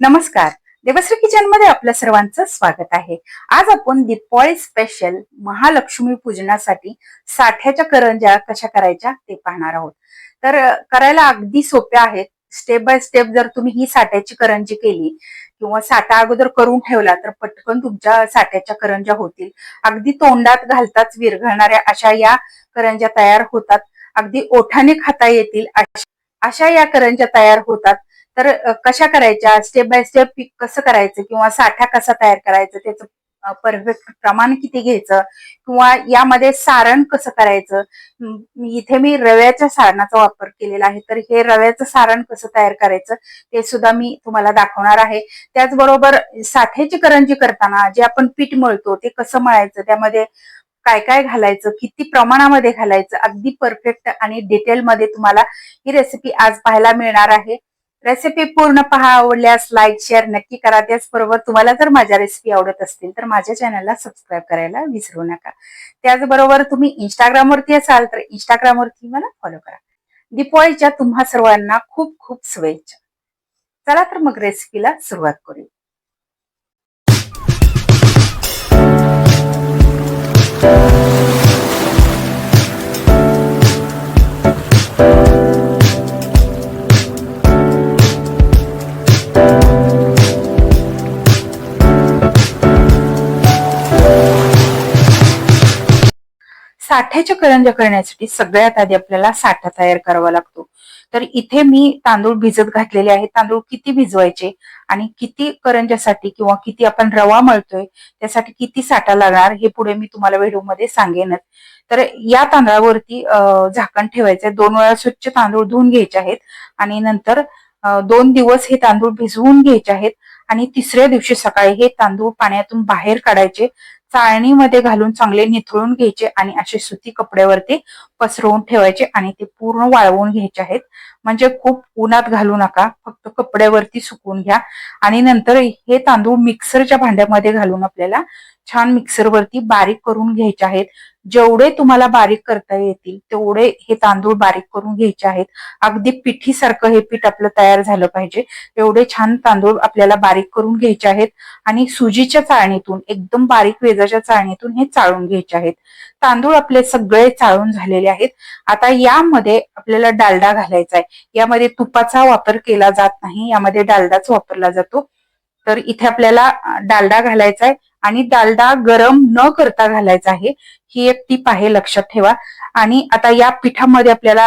नमस्कार. देवश्री किचनमध्ये आपल्या सर्वांचं स्वागत आहे. आज आपण दिपाळी स्पेशल महालक्ष्मी पूजनासाठी साठ्याच्या करंज्या कशा करायच्या ते पाहणार आहोत. तर करायला अगदी सोप्या आहेत. स्टेप बाय स्टेप जर तुम्ही ही साठ्याची करंजी केली किंवा साठा अगोदर करून ठेवला तर पटकन तुमच्या साठ्याच्या करंज्या होतील. अगदी तोंडात घालताच विरघळणाऱ्या अशा या करंज्या तयार होतात. अगदी ओठाने खाता येतील अशा- अशा या करंज्या तयार होतात. तर कशा करायच्या? स्टेप बाय स्टेप पीक कसं करायचं? किंवा साठा कसा तयार करायचं? त्याचं परफेक्ट प्रमाण किती घ्यायचं? किंवा यामध्ये सारण कसं करायचं? इथे मी रव्याच्या सारणाचा वापर केलेला आहे. तर हे रव्याचं सारण कसं तयार करायचं? ते सुद्धा मी तुम्हाला दाखवणार आहे. त्याचबरोबर साठ्याची करंजी करताना जे आपण पीठ मळतो ते कसं मळायचं? त्यामध्ये काय काय घालायचं? किती प्रमाणामध्ये घालायचं? अगदी परफेक्ट आणि डिटेलमध्ये तुम्हाला ही रेसिपी आज पाहायला मिळणार आहे. रेसिपी पूर्ण पहा आवडल्यास लाईक शेअर नक्की करा. त्याचबरोबर तुम्हाला जर माझ्या रेसिपी आवडत असतील तर माझ्या चॅनलला सबस्क्राईब करायला विसरू नका. त्याचबरोबर तुम्ही इंस्टाग्राम वरती असाल तर इंस्टाग्रामवरती मला फॉलो करा. दिपाळीच्या तुम्हा सर्वांना खूप खूप शुभेच्छा. चला तर मग रेसिपीला सुरुवात करू करंज्या करण्यासाठी सगळ्यात आधी आपल्याला साठा तयार करावा लागतो. तर इथे मी तांदूळ भिजत घातलेले आहेत. तांदूळ किती भिजवायचे आणि किती करंज्यासाठी किंवा किती आपण रवा मळतोय त्यासाठी किती साठा लागणार हे पुढे मी तुम्हाला व्हिडिओमध्ये सांगेनच तर या तांदळावरती झाकण ठेवायचंय. दोन वेळा स्वच्छ तांदूळ धुवून घ्यायचे आहेत आणि नंतर दोन दिवस हे तांदूळ भिजवून घ्यायचे आहेत आणि तिसऱ्या दिवशी सकाळी हे तांदूळ पाण्यातून बाहेर काढायचे. चाळणीमध्ये घालून चांगले निथळून घ्यायचे आणि असे सुती कपड्यावरती पसरवून ठेवायचे आणि ते पूर्ण वाळवून घ्यायचे आहेत. म्हणजे खूप उन्हात घालू नका फक्त कपड्यावरती सुकवून घ्या. आणि नंतर हे तांदूळ मिक्सरच्या भांड्यामध्ये घालून आपल्याला छान मिक्सरवरती बारीक करून घ्यायचे आहेत. जेवढे तुम्हाला बारीक करता येतील तेवढे हे तांदूळ बारीक करून घ्यायचे आहेत. अगदी पिठीसारखं हे पीठ आपलं तयार झालं पाहिजे. एवढे छान तांदूळ आपल्याला बारीक करून घ्यायचे आहेत आणि सुजीच्या चाळणीतून एकदम बारीक वेजाच्या चाळणीतून हे चाळून घ्यायचे आहेत. तांदूळ आपले सगळे चाळून झालेले आहेत. आता यामध्ये आपल्याला डालडा घालायचा आहे. यामध्ये तुपाचा वापर केला जात नाही. यामध्ये डालडाच वापरला जातो. तर इथे आपल्याला डालडा घालायचा आहे. आणि डालडा गरम न करता घालायचा आहे ही एक टीप आहे लक्षात ठेवा. आणि आता या पिठामध्ये आपल्याला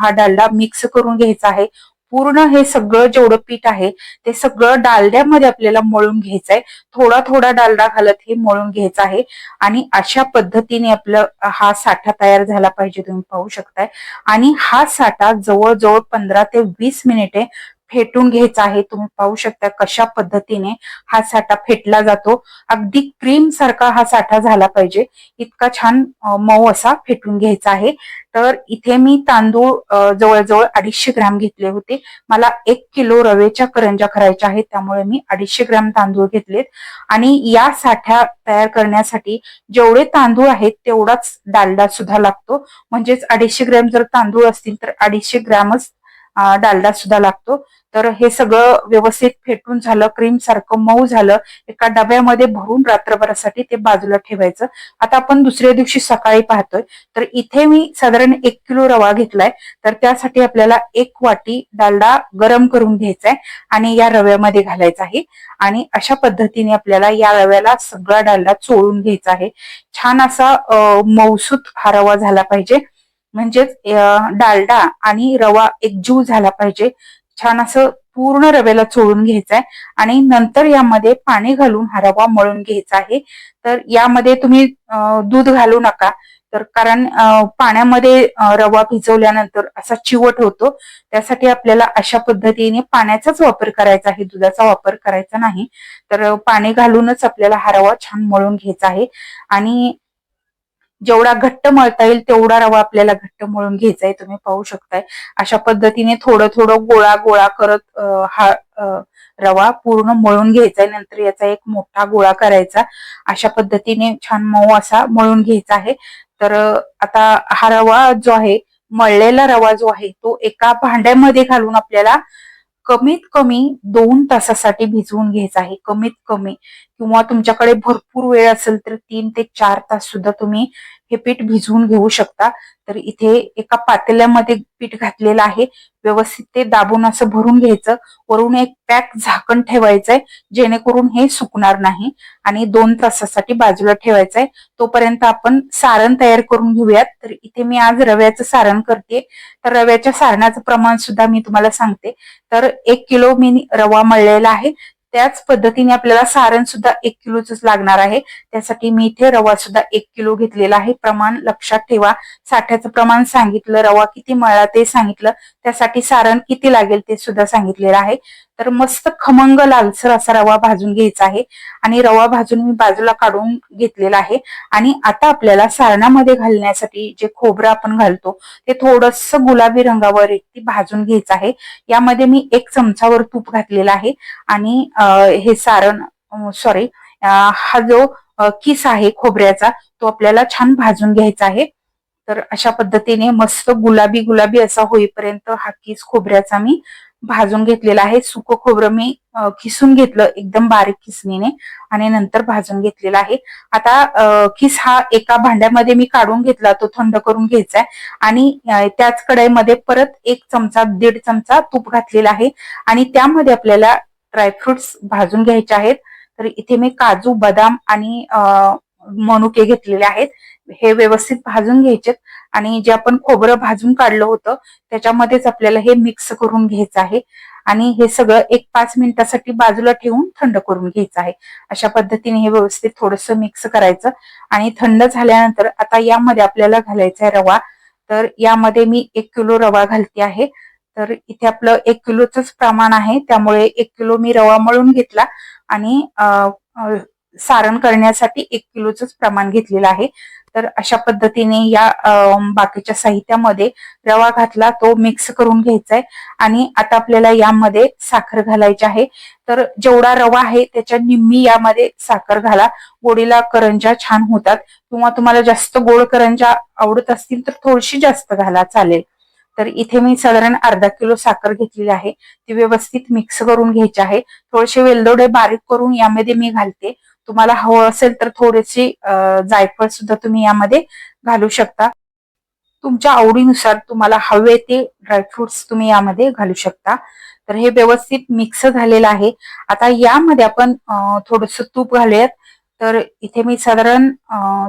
हा डालडा मिक्स करून घ्यायचा आहे. पूर्ण हे सगळं जेवढं पीठ आहे ते सगळं डालड्यामध्ये आपल्याला मळून घ्यायचं आहे थोडा थोडा डालडा घालत हे मळून घ्यायचं आहे. आणि अशा पद्धतीने आपलं हा साठा तयार झाला पाहिजे तुम्ही पाहू शकताय. आणि हा साठा जवळजवळ पंधरा ते वीस मिनिटे फेटून घ्यायचा आहे. तुम्ही पाहू शकता कशा पद्धतीने हा साठा फेटला जातो. अगदी क्रीम सारखा हा साठा झाला पाहिजे. इतका छान मऊ असा फेटून घ्यायचा आहे. तर इथे मी तांदूळ जवळजवळ अडीचशे ग्राम घेतले होते. मला एक किलो रवेच्या करंजा करायच्या आहेत. त्यामुळे मी अडीचशे ग्रॅम तांदूळ घेतलेत. आणि या साठ्या तयार करण्यासाठी जेवढे तांदूळ आहेत तेवढाच डालडा सुद्धा लागतो. म्हणजेच अडीचशे ग्रॅम जर तांदूळ असतील तर अडीचशे ग्रॅमच डालडा सुद्धा लागतो. तर हे सगळं व्यवस्थित फेटून झालं क्रीम सारखं मऊ झालं एका डब्यामध्ये भरून रात्रभरासाठी ते बाजूला ठेवायचं. आता आपण दुसऱ्या दिवशी सकाळी पाहतोय तर इथे मी साधारण एक किलो रवा घेतलाय. तर त्यासाठी आपल्याला एक वाटी डालडा गरम करून घ्यायचा आहे आणि या रव्यामध्ये घालायचा आहे. आणि अशा पद्धतीने आपल्याला या रव्याला सगळा डालडा चोळून घ्यायचा आहे. छान असा मौसूत हा रवा झाला पाहिजे. म्हणजेच डालडा आणि रवा एकजीव झाला पाहिजे. छान असं पूर्ण रव्याला चोळून घ्यायचं आहे आणि नंतर यामध्ये पाणी घालून हा रवा मळून घ्यायचा आहे. तर यामध्ये तुम्ही दूध घालू नका. तर कारण पाण्यामध्ये रवा भिजवल्यानंतर असा चिवट होतो. त्यासाठी आपल्याला अशा पद्धतीने पाण्याचाच वापर करायचा आहे. दुधाचा वापर करायचा नाही. तर पाणी घालूनच आपल्याला हा रवा छान मळून घ्यायचा आहे. आणि जेवढा घट्ट मळता येईल तेवढा रवा आपल्याला घट्ट मळून घ्यायचा आहे. तुम्ही पाहू शकताय. अशा पद्धतीने थोडं थोडं गोळा गोळा करत हा रवा पूर्ण मळून घ्यायचा आहे. नंतर याचा एक मोठा गोळा करायचा. अशा पद्धतीने छान मऊ असा मळून घ्यायचा आहे. तर आता हा रवा जो आहे मळलेला रवा जो आहे तो एका भांड्यामध्ये घालून आपल्याला कमीत कमी दोन तासासाठी भिजवून घ्यायचं आहे कमीत कमी. किंवा तुमच्याकडे भरपूर वेळ असेल तर तीन ते चार तास सुद्धा तुम्ही हे पीठ भिजवून घेऊ शकता. तर इथे एका पातेल्यामध्ये पीठ घातलेलं आहे. व्यवस्थित ते दाबून असं भरून घ्यायचं. वरून एक पॅक झाकण ठेवायचंय जेणेकरून हे सुकणार नाही. आणि दोन तासासाठी बाजूला ठेवायचंय. तोपर्यंत आपण सारण तयार करून घेऊयात. तर इथे मी आज रव्याचं सारण करते. तर रव्याच्या सारणाचं प्रमाण सुद्धा मी तुम्हाला सांगते. तर एक किलो मी रवा मळलेला आहे. त्याच पद्धतीने आपल्याला सारण सुद्धा एक किलोच लागणार आहे त्यासाठी मी इथे रवा सुद्धा एक किलो घेतलेला आहे. प्रमाण लक्षात ठेवा. साठ्याचं प्रमाण सांगितलं रवा किती मळा ते सांगितलं. त्यासाठी सारण किती लागेल ते सुद्धा सांगितलेलं आहे. तर मस्त खमंग लालसर असा रवा भाजून घ्यायचा आहे. आणि रवा भाजून मी बाजूला काढून घेतलेला आहे. आणि आता आपल्याला सारणामध्ये घालण्यासाठी जे खोबरं आपण घालतो ते थोडस गुलाबी रंगावर ती भाजून घ्यायचं आहे. यामध्ये मी एक चमचावर तूप घातलेला आहे. आणि हे सारण सॉरी हा जो किस आहे खोबऱ्याचा तो आपल्याला छान भाजून घ्यायचा आहे. तर अशा पद्धतीने मस्त गुलाबी गुलाबी असा होईपर्यंत हा किस खोबऱ्याचा मी भाजून घेतलेलं आहे. सुकं खोबरं मी खिसून घेतलं एकदम बारीक खिसणीने आणि नंतर भाजून घेतलेला आहे. आता खिस हा एका भांड्यामध्ये मी काढून घेतला. तो थंड करून घ्यायचा आहे आणि त्याच कढईमध्ये परत एक चमचा दीड चमचा तूप घातलेला आहे. आणि त्यामध्ये आपल्याला ड्रायफ्रुट्स भाजून घ्यायचे आहेत. तर इथे मी काजू बदाम आणि मनुके घेतलेले आहेत. हे व्यवस्थित भाजून घ्यायचे आणि जे आपण खोबरं भाजून काढलं होतं त्याच्यामध्येच आपल्याला हे मिक्स करून घ्यायचं आहे. आणि हे सगळं एक पाच मिनिटासाठी बाजूला ठेवून थंड करून घ्यायचं आहे. अशा पद्धतीने हे व्यवस्थित थोडस मिक्स करायचं. आणि थंड झाल्यानंतर आता यामध्ये आपल्याला घालायचा आहे रवा. तर यामध्ये मी एक किलो रवा घालते आहे. तर इथे आपलं एक किलोच प्रमाण आहे. त्यामुळे एक किलो मी रवा मळून घेतला. आणि सारण करण्यासाठी एक किलोच प्रमाण घेतलेलं आहे. तर अशा पद्धतीने या बाकीच्या साहित्यामध्ये रवा घातला तो मिक्स करून घ्यायचा आहे आणि आता आपल्याला यामध्ये साखर घालायची आहे. तर जेवढा रवा आहे त्याच्या निम्मी यामध्ये साखर घाला. गोडीला करंजा छान होतात. किंवा तुम्हाला जास्त गोड करंजा आवडत असतील तर थोडीशी जास्त घाला चालेल. तर इथे मी साधारण अर्धा किलो साखर घेतलेली आहे. ती व्यवस्थित मिक्स करून घ्यायची आहे. थोडेसे वेलदोडे बारीक करून यामध्ये मी घालते. तुम्हाला हवं असेल तर थोडेसे जायफळ सुद्धा तुम्ही यामध्ये घालू शकता. तुमच्या आवडीनुसार तुम्हाला हवे ते ड्रायफ्रुट्स तुम्ही यामध्ये घालू शकता. तर हे व्यवस्थित मिक्स झालेलं आहे. आता यामध्ये आपण थोडस तूप घालूयात. तर इथे मी साधारण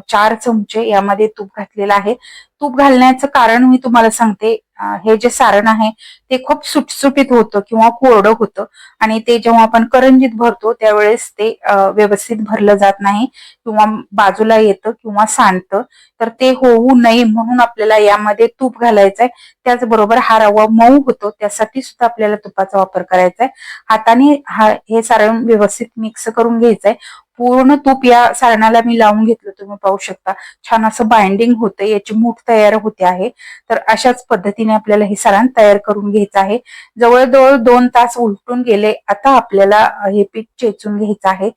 चार चमचे यामध्ये तूप घातलेलं आहे. तूप घालण्याचं कारण मी तुम्हाला सांगते. हे जे सारण आहे ते खूप सुटसुटीत होतं किंवा कोरडं होतं आणि ते जेव्हा आपण करंजीत भरतो त्यावेळेस ते व्यवस्थित भरलं जात नाही किंवा बाजूला येतं किंवा सांडतं. तर ते होऊ नये म्हणून आपल्याला यामध्ये तूप घालायचंय. त्याचबरोबर हा रवा मऊ होतो त्यासाठी सुद्धा आपल्याला तुपाचा वापर करायचा आहे हाताने हा हे सारण व्यवस्थित मिक्स करून घ्यायचंय. पूर्ण तूप या सारणाला मी लावून घेतलं तुम्ही पाहू शकता. छान असं बाइंडिंग होतं याची मूठ तयार होते आहे. तर अशाच पद्धतीने आपल्याला हे सारण तयार करून घ्यायचं आहे. जवळजवळ दोन तास उलटून गेले आता आपल्याला हे पीठ चेचून घ्यायचं आहे.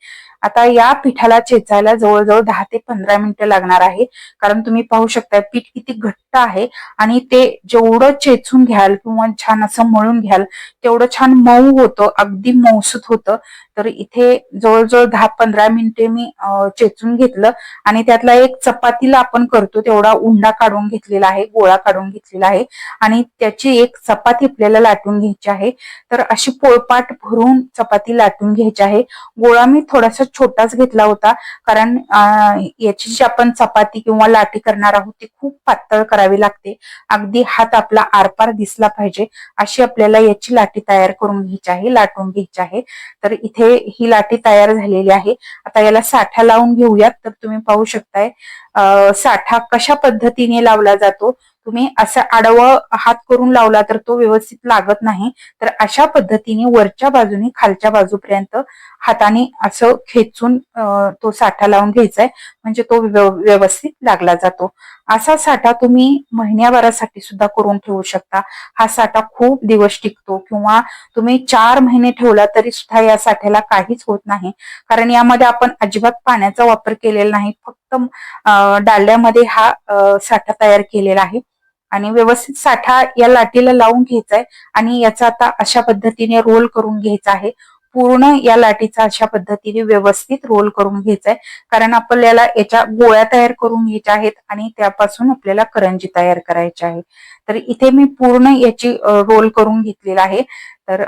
आता या पिठाला चेचायला जवळजवळ दहा ते पंधरा मिनिटं लागणार आहे. कारण तुम्ही पाहू शकता पीठ किती घट्ट आहे आणि ते जेवढं चेचून घ्याल किंवा छान असं मळून घ्याल तेवढं छान मऊ होतं अगदी मौसूत होतं. तर इथे जवळजवळ दहा पंधरा मिनिटे मी चेचून घेतलं आणि त्यातला एक चपातीला आपण करतो तेवढा उंडा काढून घेतलेला आहे गोळा काढून घेतलेला आहे आणि त्याची एक चपाती आपल्याला लाटून घ्यायची आहे. तर अशी पोळपाट भरून चपाती लाटून घ्यायची आहे. गोळा मी थोडासा छोटाच घेतला होता. कारण याची जी आपण चपाती किंवा लाटी करणार आहोत ती खूप पातळ करावी लागते. अगदी हात आपला आरपार दिसला पाहिजे. अशी आपल्याला याची लाटी तयार करून घ्यायची आहे लाटून घ्यायची आहे. तर इथे ही लाटी तयार झालेली आहे. आता याला साठा लावून घेऊयात. तर तुम्ही पाहू शकताय साठा कशा पद्धतीने लावला जातो? तुम्ही असं आडवं हात करून लावला तर तो व्यवस्थित लागत नाही. तर अशा पद्धतीने वरच्या बाजूने खालच्या बाजूपर्यंत हाताने असं खेचून तो साठा लावून घ्यायचा आहे म्हणजे तो व्यवस्थित लागला जातो. असा साठा तुम्ही महिन्याभरासाठी सुद्धा करून ठेवू शकता. हा साठा खूप दिवस टिकतो किंवा तुम्ही चार महिने ठेवला तरी सुद्धा या साठ्याला काहीच होत नाही. कारण यामध्ये आपण अजिबात पाण्याचा वापर केलेला नाही. फक्त डालड्यामध्ये हा साठा तयार केलेला आहे. आणि व्यवस्थित साठा या लाटीला लावून घ्यायचा आहे आणि याचा आता अशा पद्धतीने रोल करून घ्यायचा आहे. पूर्ण या लाटीचा अशा पद्धतीने व्यवस्थित रोल करून घ्यायचा आहे कारण आपल्याला याच्या गोळ्या तयार करून घ्यायच्या आहेत आणि त्यापासून आपल्याला करंजी तयार करायची आहे तर इथे मी पूर्ण याची रोल करून घेतलेला आहे. तर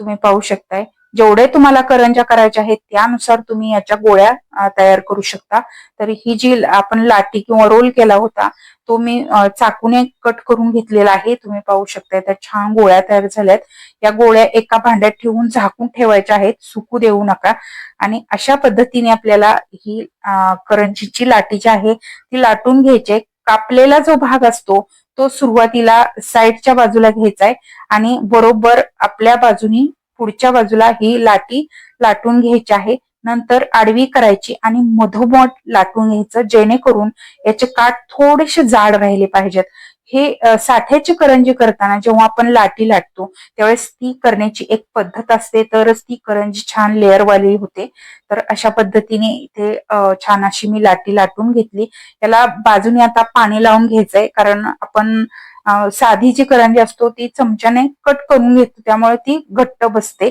तुम्ही पाहू शकताय. जेवढे तुम्हाला करंजा करायच्या आहेत त्यानुसार तुम्ही याच्या गोळ्या तयार करू शकता. तर ही जी आपण लाटी किंवा रोल केला होता तो मी चाकूने कट करून घेतलेला आहे. तुम्ही पाहू शकता त्या छान गोळ्या तयार झाल्यात. या गोळ्या एका भांड्यात ठेवून झाकून ठेवायच्या आहेत. सुकू देऊ नका. आणि अशा पद्धतीने आपल्याला ही करंजीची लाटी जी आहे ती लाटून घ्यायची. आहे. कापलेला जो भाग असतो तो सुरुवातीला साईडच्या बाजूला घ्यायचा आहे. आणि बरोबर आपल्या बाजूनी पुढच्या बाजूला ही लाटी लाटून घ्यायची आहे. नंतर आडवी करायची आणि मधोमध लाटून घ्यायचं जेणेकरून याचे काठ थोडेसे जाड राहिले पाहिजेत. हे साठ्याची करंजी करताना जेव्हा आपण लाटी लाटतो त्यावेळेस ती करण्याची एक पद्धत असते. तरच ती करंजी छान लेअरवाली होते. तर अशा पद्धतीने इथे छान अशी मी लाटी लाटून घेतली. याला बाजूने आता पाणी लावून घ्यायचंय कारण आपण साधी जी करंजी असतो ती चमच्याने कट करून घेतो त्यामुळे ती घट्ट बसते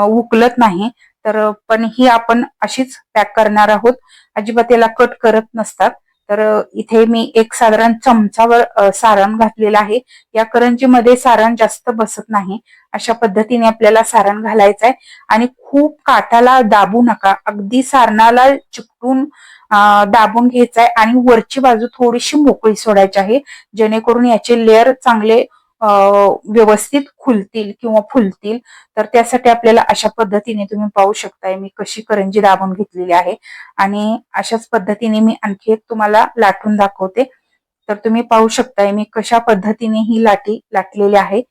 उकलत नाही. तर पण ही आपण अशीच पॅक करणार आहोत. अजिबात याला कट करत नसतात. तर इथे मी एक साधारण चमचावर सारण घातलेलं आहे. या करंजीमध्ये सारण जास्त बसत नाही. अशा पद्धतीने आपल्याला सारण घालायचं आहे आणि खूप काठाला दाबू नका. अगदी सारणाला चिकटून दाबून घ्यायचा आहे आणि वरची बाजू थोडीशी मोकळी सोडायची आहे जेणेकरून याचे लेअर चांगले व्यवस्थित खुलतील किंवा फुलतील. तर त्यासाठी आपल्याला अशा पद्धतीने तुम्ही पाहू शकताय मी कशी करंजी दाबून घेतलेली आहे. आणि अशाच पद्धतीने मी आणखी एक तुम्हाला लाटून दाखवते. तर तुम्ही पाहू शकताय मी कशा पद्धतीने ही लाटी लाटलेली आहे.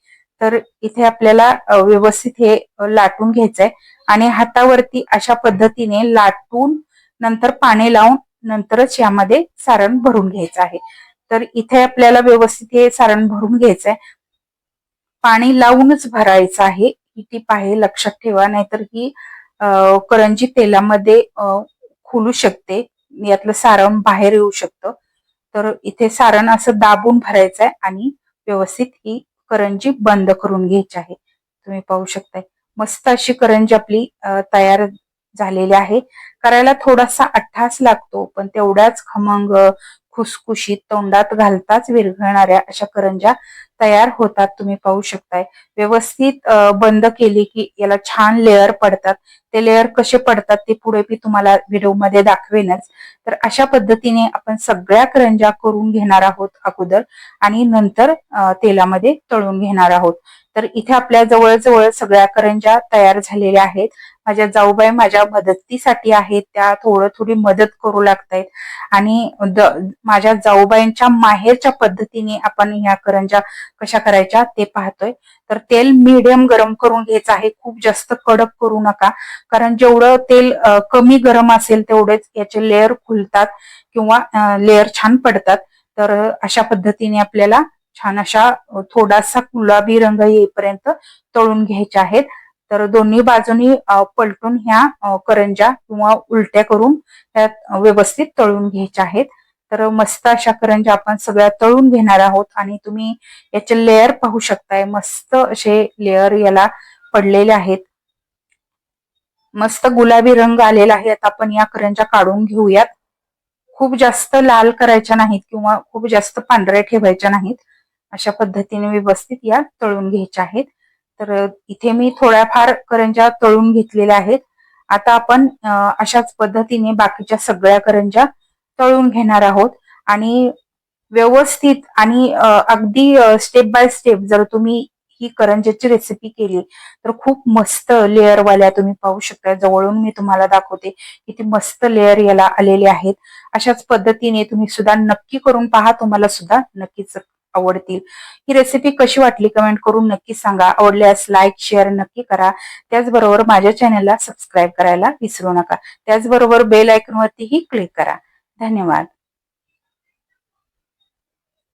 तर इथे आपल्याला व्यवस्थित हे लाटून घ्यायचंय. आणि हातावरती अशा पद्धतीने लाटून नंतर पाणी लावून नंतरच यामध्ये सारण भरून घ्यायचं आहे. तर इथे आपल्याला व्यवस्थित हे सारण भरून घ्यायचं आहे पाणी लावूनच भरायचं आहे. ही टीप आहे लक्षात ठेवा. नाहीतर ही करंजी तेलामध्ये खुलू शकते. यातलं सारण बाहेर येऊ शकतं. तर इथे सारण असं दाबून भरायचं आहे आणि व्यवस्थित ही करंजी बंद करून घ्यायची आहे. तुम्ही पाहू शकताय. मस्त अशी करंजी आपली तयार झालेले आहे. करायला थोडासा अठ्ठास लागतो पण तेवढ्याच खमंग खुसखुशीत तोंडात घालताच विरघळणाऱ्या अशा करंजा तयार होतात तुम्ही पाहू शकताय. व्यवस्थित बंद केली की याला छान लेअर पडतात. ते लेअर कसे पडतात ते पुढे मी तुम्हाला व्हिडिओमध्ये दाखवेनच. तर अशा पद्धतीने आपण सगळ्या करंजा करून घेणार आहोत अगोदर आणि नंतर तेलामध्ये तळून घेणार आहोत. तर इथे आपल्या जवळजवळ सगळ्या करंजा तयार झालेल्या आहेत. माझ्या जाऊबाई माझ्या मदतीसाठी आहेत त्या थोडं थोडी मदत करू लागतायत. आणि माझ्या जाऊबाईंच्या माहेरच्या पद्धतीने आपण ह्या करंजा कशा करायच्या ते पाहतोय. तर तेल मीडियम गरम करून घ्यायचं आहे. खूप जास्त कडक करू नका. कारण जेवढं तेल कमी गरम असेल तेवढेच याचे लेअर खुलतात किंवा लेअर छान पडतात. तर अशा पद्धतीने आपल्याला छान अशा थोडासा गुलाबी रंग येईपर्यंत तळून घ्यायचे आहेत. तर दोन्ही बाजूनी पलटून ह्या करंजा किंवा उलट्या करून त्यात व्यवस्थित तळून घ्यायच्या आहेत. तर मस्त अशा करंजा आपण सगळ्या तळून घेणार आहोत आणि तुम्ही याचे लेअर पाहू शकताय. मस्त असे लेअर याला पडलेले आहेत. मस्त गुलाबी रंग आलेला आहे. आता आपण या करंजा काढून घेऊयात. खूप जास्त लाल करायच्या नाहीत किंवा खूप जास्त पांढऱ्या ठेवायच्या नाहीत. अशा पद्धतीने व्यवस्थित या तळून घ्यायच्या आहेत. तर इथे मी थोड्याफार करंजा तळून घेतलेल्या आहेत. आता आपण अशाच पद्धतीने बाकीच्या सगळ्या करंजा तळून घेणार आहोत. आणि व्यवस्थित आणि अगदी स्टेप बाय स्टेप जर तुम्ही ही करंजाची रेसिपी केली तर खूप मस्त लेअरवाल्या तुम्ही पाहू शकता. जवळून मी तुम्हाला दाखवते किती मस्त लेअर याला आलेले आहेत. अशाच पद्धतीने तुम्ही सुद्धा नक्की करून पहा. तुम्हाला सुद्धा नक्कीच आवडतील. ही रेसिपी कशी वाटली कमेंट करून नक्की सांगा. आवडल्यास लाईक शेअर नक्की करा. त्याचबरोबर माझ्या चॅनलला सबस्क्राईब करायला विसरू नका. त्याचबरोबर बेल आयकॉनवरतीही क्लिक करा. धन्यवाद.